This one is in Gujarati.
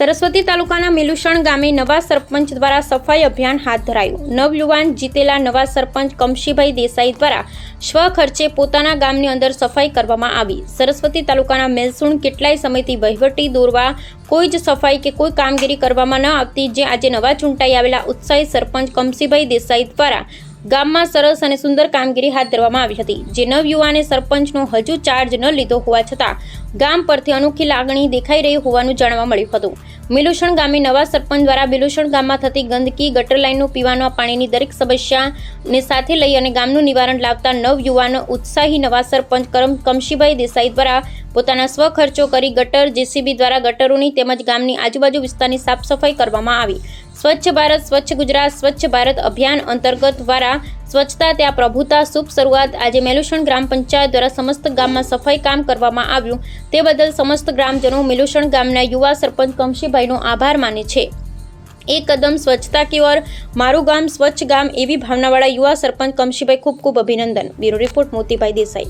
સરસ્વતી તાલુકાના મિલુષણ ગામે નવા સરપંચ દ્વારા સફાઈ અભિયાન હાથ ધરાયું. નવયુવાન જીતેલા નવા સરપંચ કમશીભાઈ દેસાઈ દ્વારા સ્વખર્ચે પોતાના ગામની અંદર સફાઈ કરવામાં આવી. સરસ્વતી તાલુકાના મેલસુણ કેટલાય સમયથી વહીવટી દોરવા, કોઈ જ સફાઈ કે કોઈ કામગીરી કરવામાં ન આવતી, જે આજે નવા ચૂંટાઈ આવેલા ઉત્સાહી સરપંચ કમશીભાઈ દેસાઈ દ્વારા ગામમાં સરસ અને સુંદર કામગીરી હાથ ધરવામાં આવી હતી, જે નવયુવાને સરપંચનો હજુ ચાર્જ ન લીધો હોવા છતાં ગામ પરથી અનોખી લાગણી દેખાઈ રહી હોવાનું જાણવા મળ્યું હતું. મિલુષણ ગામે નવા સરપંચ દ્વારા બિલુષણ ગામમાં થતી ગંદકી, ગટર લાઇનનું પીવાના પાણીની દરેક સમસ્યાને સાથે લઈ અને ગામનું નિવારણ લાવતા નવયુવાન ઉત્સાહી નવા સરપંચ કરમ કમશીભાઈ દેસાઈ દ્વારા પોતાના સ્વખર્ચો કરી ગટર, જેસીબી દ્વારા ગટરોની તેમજ ગામની આજુબાજુ વિસ્તારની સાફ સફાઈ કરવામાં આવી. સ્વચ્છ ભારત, સ્વચ્છ ગુજરાત, સ્વચ્છ ભારત અભિયાન અંતર્ગત દ્વારા સ્વચ્છતા, ત્યાં પ્રભુતા, શુભ શરૂઆત, આજે મેલુષણ ગ્રામ પંચાયત દ્વારા સમસ્ત ગામમાં સફાઈ કામ કરવામાં આવ્યું. તે બદલ સમસ્ત ગ્રામજનો મેલુષણ ગામના યુવા સરપંચ કમશીભાઈનો આભાર માને છે. એક કદમ સ્વચ્છતા કી ઓર મારું ગામ સ્વચ્છ ગામ એવી ભાવનાવાળા યુવા સરપંચ કમશીભાઈ ખૂબ ખૂબ અભિનંદન. Bureau report Motibhai Desai.